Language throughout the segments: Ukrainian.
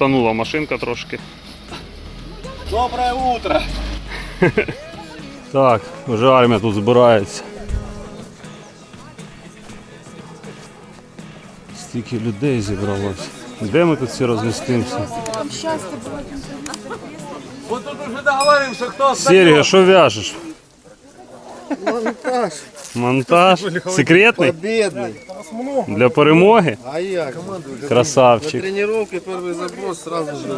Стартанула машинка трошки. Доброе утро! Так, вже армія тут збирається. Стільки людей зібралось. Де ми тут всі розмістимося? Вот тут уже договоримся, кто Серега, що в'яжеш? Монтаж. Секретний? Победный. Для перемоги? А як? На Красавчик. тренировке первый заброс сразу же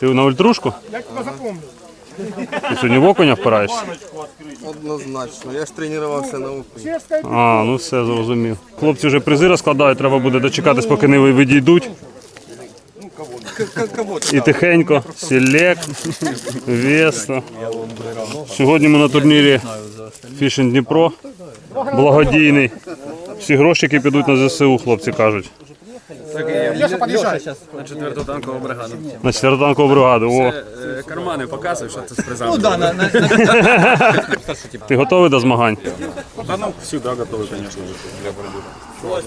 Ти на ультрушку? Ти сьогодні в окуня впираєшся? однозначно. Я ж тренувався на опиті. А, ну все, зрозумів. Хлопці вже призи розкладають, треба буде дочекатись, поки не відійдуть. І тихенько, селект, Веста. Сьогодні ми на турнірі Fishing Дніпро. Благодійний. Всі грошики підуть на ЗСУ, хлопці кажуть. На четверту танкову бригаду. На Сєртанкову бригаду. О, Е, Кармани показуй, що це з призами. ти готовий до змагань? Да, ну, всегда готовы, конечно, для борьбы.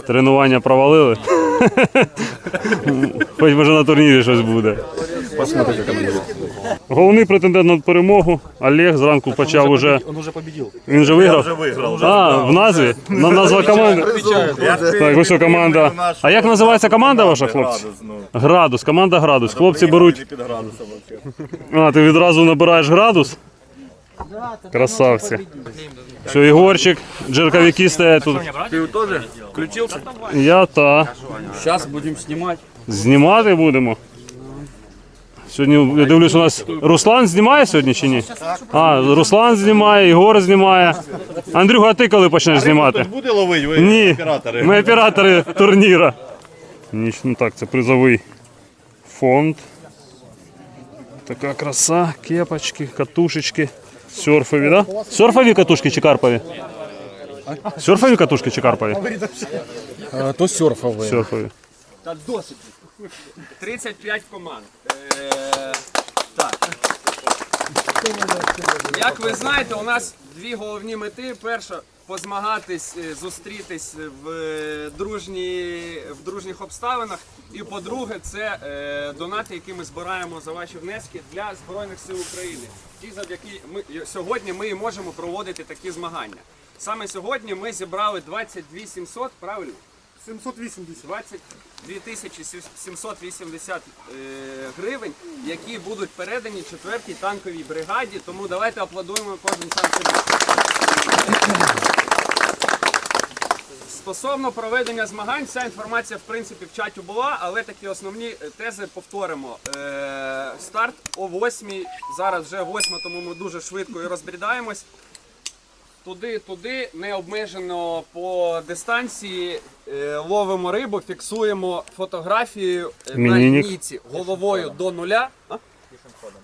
Тренування провалили. Хоч може на турнірі щось буде. Посмотрите. Головний претендент на перемогу Олег зранку почав уже. Он уже победил. Він вже виграв? Я вже виграв. А, в назві? На назва команди. Так, ось що команда. А як називається команда ваша, хлопці? Градус, команда градус. Хлопці беруть. А, ти відразу набираєш градус? Красавці. Все, Ігорчик, джерковики стоять тут. Ты тоже включился? Я та. Сейчас будем снимать. Знімати будемо. Сьогодні, я дивлюсь, у нас Руслан знімає сьогодні чи ні? А, Руслан знімає, Ігор знімає. Андрюха, а ти коли почнеш знімати? Буде ловити, ви Ні. оператори. Ми оператори турніра. Ніч, ну так, це призовий фонд. Така краса, кепочки, катушечки. Серфові, да? Серфові катушки чи карпові? Серфові катушки чи карпові? то серфовые. Серфові. 35 команд. Е, так. Як ви знаєте, у нас дві головні мети. Перша позмагатись, е, зустрітись в, е, дружні, в дружніх обставинах. І по-друге, це е, донати, які ми збираємо за ваші внески для Збройних сил України. Ті, завдяки ми сьогодні ми і можемо проводити такі змагання. Саме сьогодні ми зібрали 22 700, правильно? 780. 22 тисячі 780 е, гривень, які будуть передані 4-й танковій бригаді. Тому давайте аплодуємо кожен сам собі. Стосовно проведення змагань, вся інформація в принципі в чаті була, але такі основні е, тези повторимо. Е, старт о 8, зараз вже 8, тому ми дуже швидко і розбрідаємось. Туди, туди, не обмежено по дистанції, е, ловимо рибу, фіксуємо фотографію е, на Мінінік. лінійці головою до нуля. А? Пішим ходом.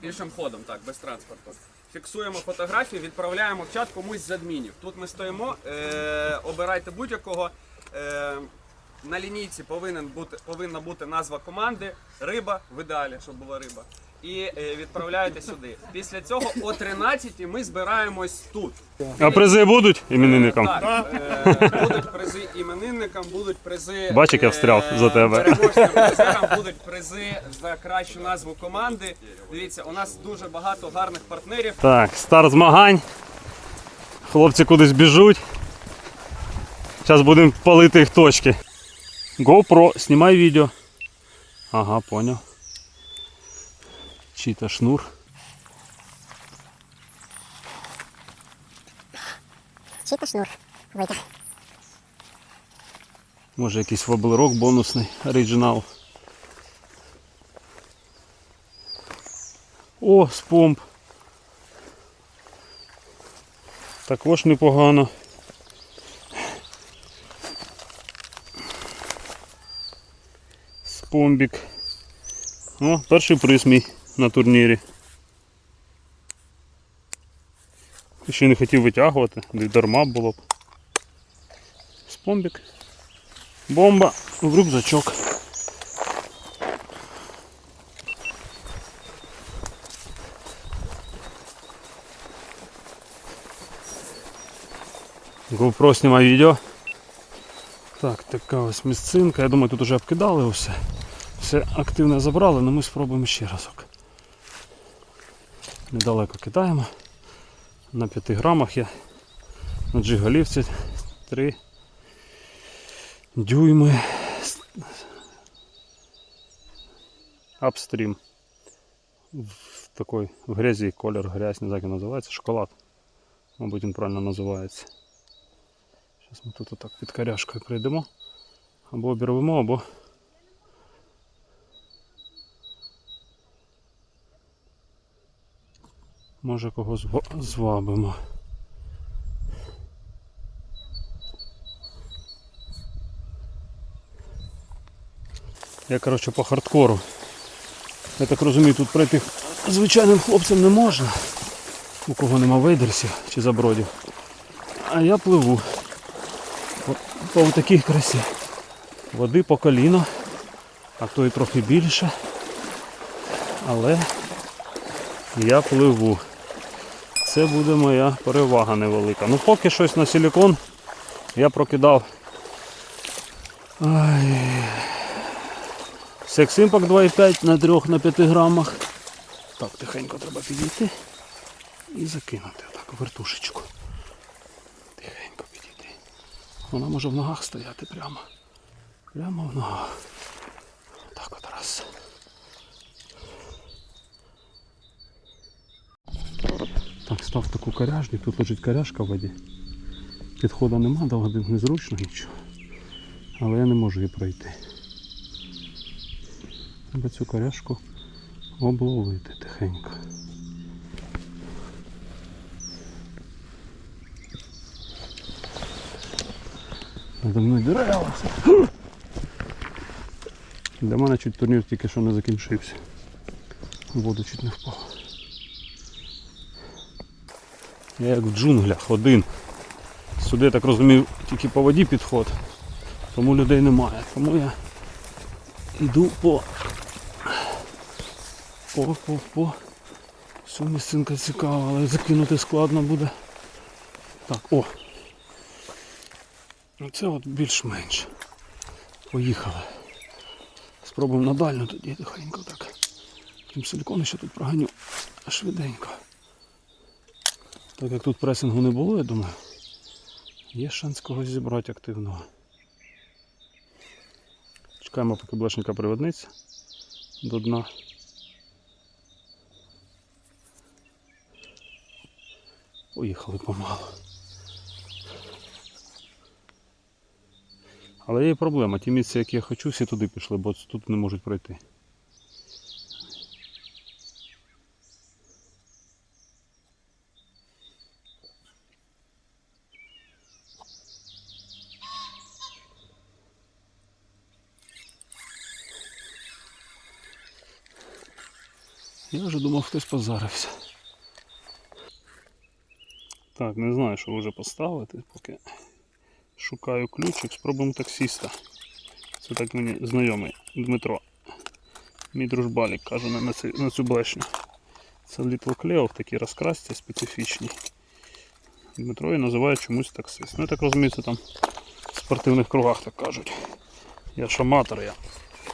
Пішим ходом, так, без транспорту. Фіксуємо фотографію, відправляємо в чат комусь з адмінів. Тут ми стоїмо, е, обирайте будь-якого. Е, на лінійці повинен бути, повинна бути назва команди, риба, в ідеалі, щоб була риба. І е, відправляєте сюди. Після цього о 13 ми збираємось тут. А призи будуть іменинникам? Так, е, будуть призи іменинникам, будуть призи. Бач, як я встряв е, за тебе. призерам, будуть призи за кращу назву команди. Дивіться, у нас дуже багато гарних партнерів. Так, старт змагань. Хлопці кудись біжуть. Зараз будемо палити їх точки. GoPro, знімай відео. Ага, поняв. Чита шнур. Чита шнур. Витяг. Може якийсь воблерок бонусний, оригінал. О, спомп. Також непогано. Спомбік. О, перший приз мій на турнірі. Ще не хотів витягувати, й дарма було б. Спомбік. Бомба в рюкзачок. GoPro знімає відео. Так, така ось місцинка. Я думаю, тут вже обкидали усе. все активне забрали, але ми спробуємо ще разок. Недалеко кидаємо. На 5 грамах я на джиголівці 3 дюйми апстрім. В такой в грязі колір грязь, не знаю, як називається, шоколад. Мабуть, він правильно називається. Зараз ми тут отак під коряшкою прийдемо. Або обірвемо, або може кого звабимо. Я, коротше, по хардкору. Я так розумію, тут пройти звичайним хлопцям не можна, у кого нема вейдерсів чи забродів. А я пливу по, по такій красі. Води по коліно, а то і трохи більше. Але я пливу. Це буде моя перевага невелика. Ну поки щось на силікон я прокидав. Ай. Секс 2,5 на 3 на 5 грамах. Так, тихенько треба підійти і закинути отак вертушечку. Тихенько підійти. Вона може в ногах стояти прямо. Прямо в ногах. Так от раз. Так, став таку коряжник, тут лежить коряжка в воді. Підходу нема, до незручно нічого. Але я не можу її пройти. Треба цю коряшку обловити тихенько. Надо мною дерева. Для мене чуть турнір тільки що не закінчився. Воду чуть не впав. Я як в джунглях один. Сюди, так розумію, тільки по воді підход, тому людей немає. Тому я йду по по, по, по. Місцинка цікава, але закинути складно буде. Так, о. Це от більш-менш. Поїхали. Спробуємо на дальню тоді тихенько так. Тим силікони ще тут проганю швиденько. Так як тут пресингу не було, я думаю, є шанс когось зібрати активного. Чекаємо, поки блешника приведниться до дна. Поїхали помалу. Але є проблема. Ті місця, які я хочу, всі туди пішли, бо тут не можуть пройти. Думав, хтось позарився. Так, не знаю, що вже поставити, поки шукаю ключик, спробуємо таксіста. Це так мені знайомий Дмитро. Мій дружбалік каже на, цю, на цю блешню. Це Cleo, такі розкрасті специфічні. Дмитро її називає чомусь таксист. Ну я так розумію, це там в спортивних кругах так кажуть. Я ж аматор, я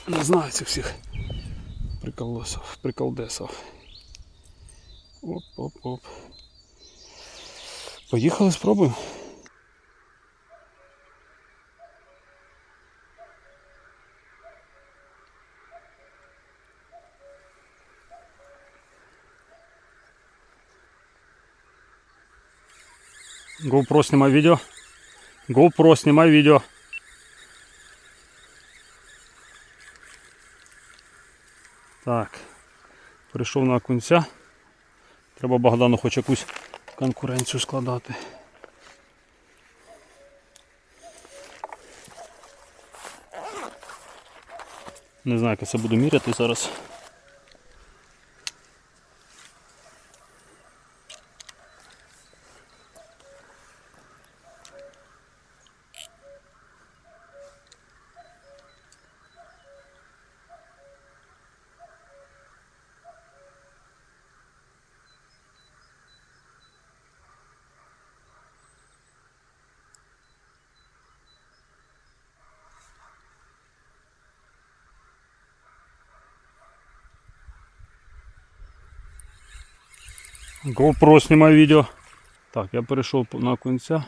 не знаю цих всіх приколдесов. Оп-оп-оп. Поїхали, спробуємо. GoPro снимай видео. GoPro снимай видео. Так. Прийшов на окунця. Треба Богдану хоч якусь конкуренцію складати. Не знаю, як я це буду міряти зараз. GoPro знімає відео. Так, я перейшов на кунця.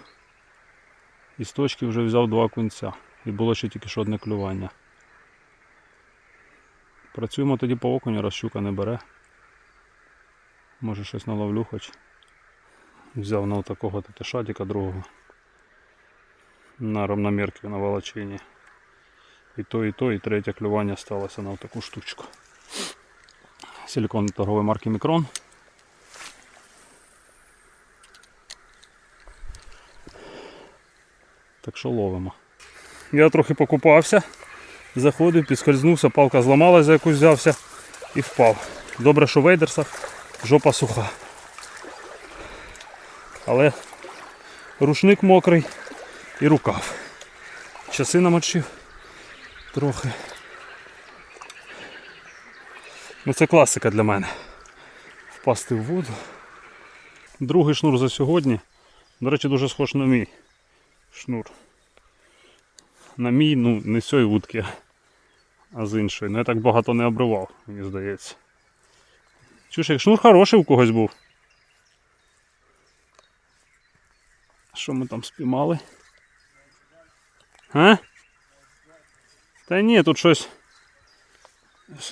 І з точки вже взяв два кунця. І було ще тільки що одне клювання. Працюємо тоді по окуню, раз щука не бере. Може щось наловлю хоч. Взяв на такого тетишатика другого. На равномірки на волочині. І то, і то, і третє клювання сталося на таку штучку. Силикон торгової марки Мікрон. Що ловимо. Я трохи покупався, заходив, підскользнувся, палка зламалася, за яку взявся і впав. Добре, що в вейдерсах жопа суха. Але рушник мокрий і рукав. Часи намочив трохи. Ну це класика для мене. Впасти в воду. Другий шнур за сьогодні. До речі, дуже схож на мій шнур. На мій, ну, не з цієї вудки, а з іншої. Ну я так багато не обривав, мені здається. Чуєш, шнур хороший у когось був. Що ми там спіймали? А? Та ні, тут щось.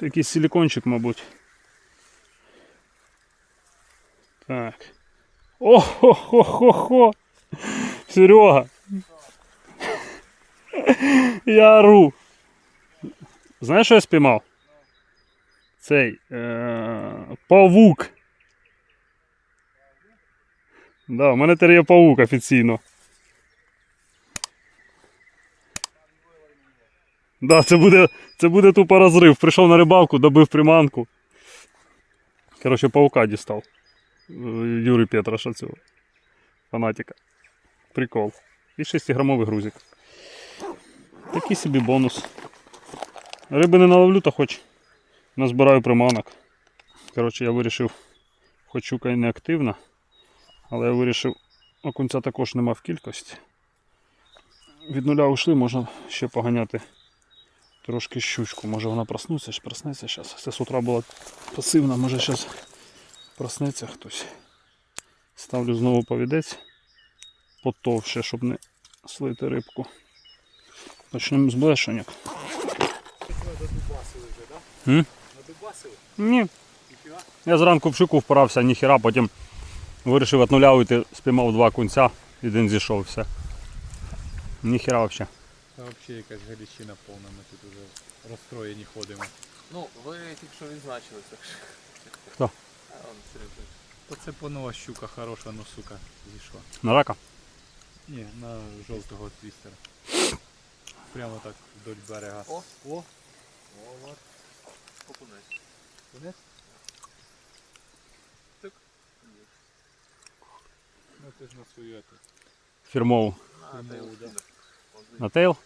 Якийсь силикончик, мабуть. Так. О-хо-хо-хо-хо! Серега! Я ору. Знаєш, що я спіймав? Цей е- павук. Да, у мене тепер є павук офіційно. Да, це буде, це буде тупо розрив. Прийшов на рибалку, добив приманку. Коротше, паука дістав. Е, Юрій Петраша цього. Фанатика. Прикол. І 6-грамовий грузик. Такий собі бонус. Риби не наловлю, то хоч назбираю приманок. Коротше, я вирішив, хоч щука і не активна, але я вирішив, окунця також нема в кількості. Від нуля ушли, можна ще поганяти трошки щучку. Може вона проснеться, ж проснеться зараз. Це з утра була пасивна, може зараз проснеться хтось. Ставлю знову повідець потовще, щоб не слити рибку. Почнемо з блешеньок. М? Ні. Я зранку в щуку впирався, ніхіра, потім вирішив від нуля уйти, спіймав два кунця, один зійшов, все. Ніхіра взагалі. Та взагалі якась галіщина повна, ми тут уже розстроєні ходимо. Ну, ви тільки що відзначили це. Хто? А, он Сережа. Та це понова щука хороша, ну сука, зійшла. На рака? Ні, на жовтого твістера. Прямо так вдоль берега. О. О, О, от. Окунець. Кунець? Так. ну ти ж на свою ету. Фірмову. А, та да. На тейл?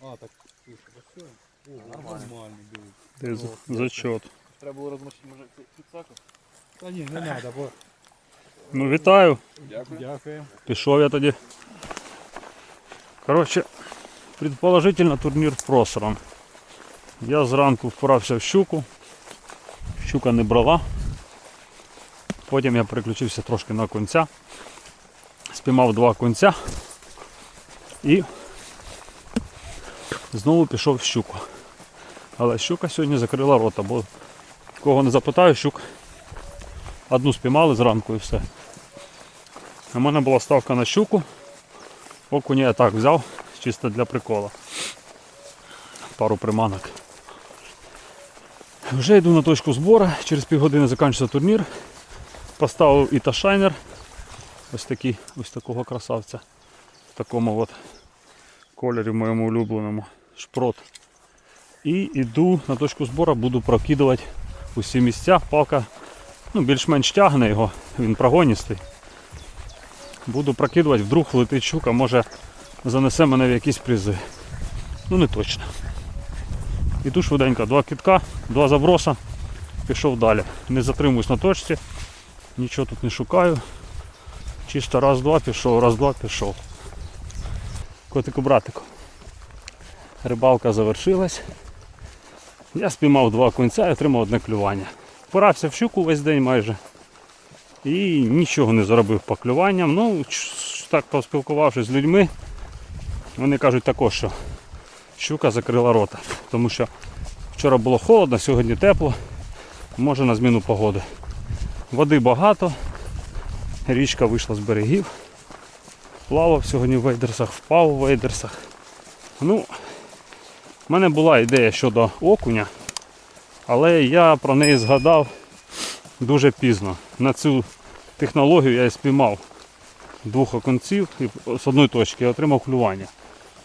А, так, слушай, так все. О, нормальний диви. Ти зачет. Треба було розмочити, може, підсаку? Та ні, не треба, бо... Ну вітаю. Дякую. Дякую. Пішов я тоді. Коротше, предположительно турнір просором. Я зранку впорався в щуку. Щука не брала. Потім я переключився трошки на кунця. Спіймав два кунця і знову пішов в щуку. Але щука сьогодні закрила рота, бо кого не запитаю, щук одну спіймали зранку і все. У мене була ставка на щуку. Окуня я так взяв, чисто для прикола. Пару приманок. Вже йду на точку збору, через півгодини закінчиться турнір. Поставив і ташайнер. Ось такий, ось такого красавця. В такому от кольорі моєму улюбленому. Шпрот. І йду на точку збору, буду прокидувати усі місця. Палка ну, більш-менш тягне його, він прогоністий. Буду прокидувати, вдруг летить щука, може занесе мене в якісь призи. Ну не точно. Іду швиденько, два китка, два заброса, пішов далі. Не затримуюсь на точці, нічого тут не шукаю. Чисто раз-два пішов, раз-два пішов. Котику братику. Рибалка завершилась. Я спіймав два кунця і отримав одне клювання. впирався в щуку весь день майже. І нічого не заробив по клюванням. Ну, так поспілкувавшись з людьми, вони кажуть також, що щука закрила рота. Тому що вчора було холодно, сьогодні тепло. Може на зміну погоди. Води багато, річка вийшла з берегів. Плавав сьогодні в вейдерсах, впав у вейдерсах. Ну, в мене була ідея щодо окуня, але я про неї згадав дуже пізно. На цю технологію я спіймав двох оконців і з одної точки і отримав клювання.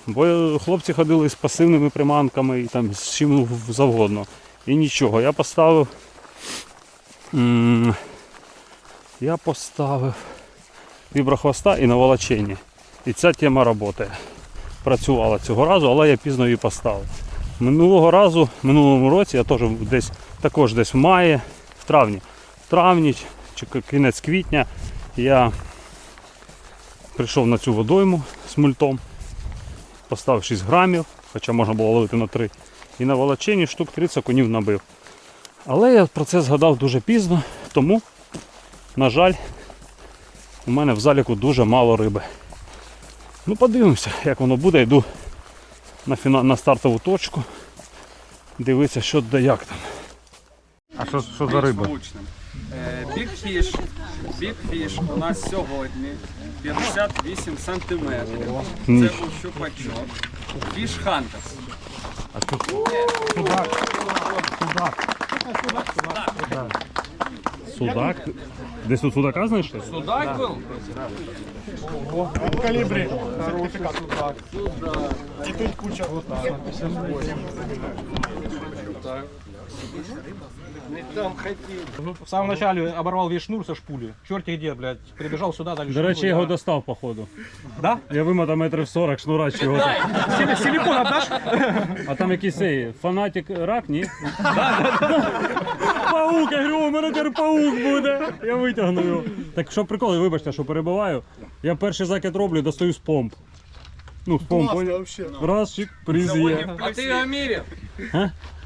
Бо хлопці ходили з пасивними приманками і там з чим завгодно. І нічого. Я поставив. Я поставив віброхвоста і наволочення. І ця тема працює. Працювала цього разу, але я пізно її поставив. Минулого разу, минулому році, я теж десь також десь в маї, в травні. В травні кінець квітня я прийшов на цю водойму з мультом, поставив 6 грамів, хоча можна було ловити на 3. І на волоченні штук 30 конів набив. Але я про це згадав дуже пізно, тому, на жаль, у мене в заліку дуже мало риби. Ну подивимося, як воно буде. Йду на, фіна... на стартову точку. Дивитися, що де як там. А що, що за риба? Влучним. Е, Big Fish. У нас сьогодні 58 сантиметрів. Це був щупачок. Fish Hunters. Судак? Десь тут судака знайшли? Судак був? В самом начале оборвал весь шнур со шпули. Черти где, блядь. Прибежал сюда, дали До речі, я його достав, походу. Да? Я вимотав метрів 40 шнура чи його. Сили- Силикон отдашь? А там якийсь цей фанатик рак, ні? Паук, я говорю, у мене тепер паук буде. Я витягну його. Так що прикол, вибачте, що перебиваю. Я перший закид роблю, достаю з помп. Ну, з помп, поняв? Раз, чик, приз є. А ти його міряв?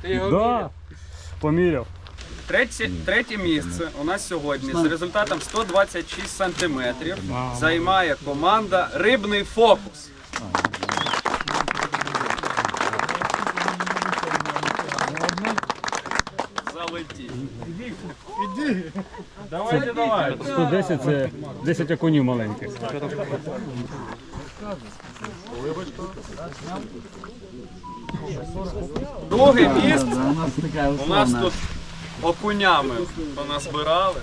Ти його Да. міряв? Поміряв. Третє, третє місце у нас сьогодні з результатом 126 сантиметрів займає команда Рибний фокус. Залетів. Давайте, давайте. 110 це 10 окунів маленьких. Друге місце у нас тут окунями поназбирали.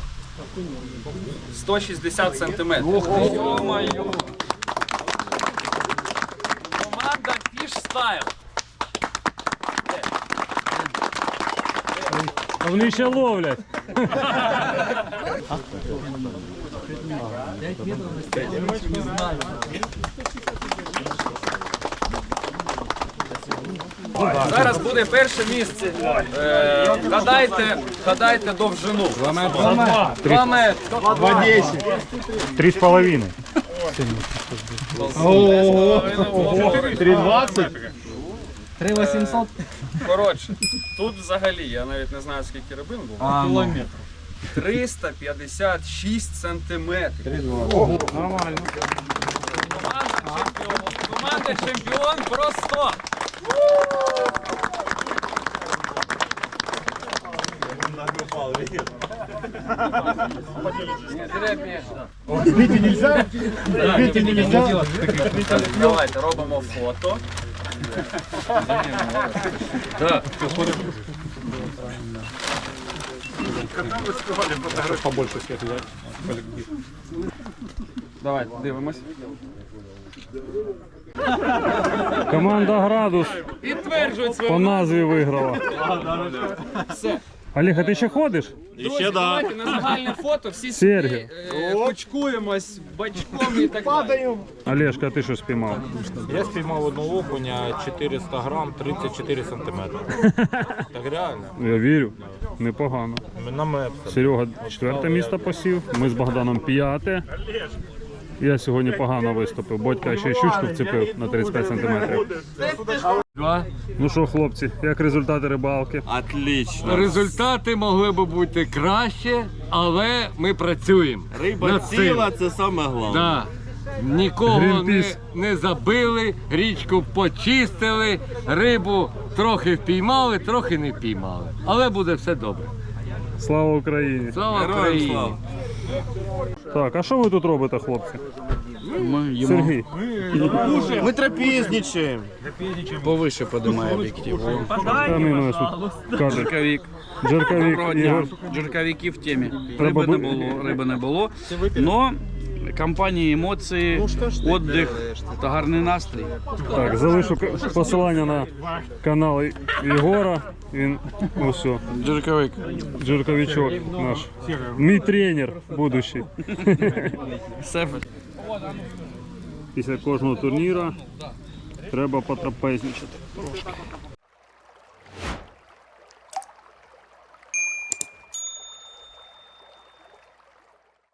160 сантиметрів. Йо-моє! Команда Fish Style. А вони ще ловлять. Зараз буде перше місце. Е, гадайте, гадайте довжину. Два метри. Три з половиною. 3800. Коротше, тут взагалі, я навіть не знаю скільки рибин було. Кілометр. 356 сантиметрів. Нормально. Команда чемпіон. Команда чемпіон просто. Давайте робимо фото. Побольше всех взять. Давайте дивимось. Команда Градус Підтверджують по свою назві виграла. все. Олег, а ти ще ходиш? Друзі, давайте на загальне фото всі Сергій. сюди е, кучкуємось бочком і так далі. Олежка, а ти що спіймав? Я спіймав одного окуня 400 грам 34 сантиметри. Так реально. Я вірю. Непогано. На. Серега четверте місце посів. Ми з Богданом п'яте. Я сьогодні погано виступив. Бодька ще щучку вцепив на 35 сантиметрів. Ну що, хлопці, як результати рибалки? Результати могли б бути краще, але ми працюємо. Риба ціла, це саме головне. Да. Нікого не, не забили, річку почистили, рибу трохи впіймали, трохи не впіймали. Але буде все добре. Слава Україні! Слава Україні! Так, а що ви тут робите, хлопці? Сергій, Ми трапезничаємо. Повише подимає об'єктив. та тут кадр. Джерковік. Джерковік Доброго дня. Ігор. Джерковіки в темі. Треба Риби не бу- було, риби не було. Но компанії емоції, віддих та гарний настрій. Так, залишу к- посилання на канал Єгора. Він ось о, Джерковик. Джерковічок наш. Мій тренер будущий. Після кожного турніру треба потрапезничати трошки.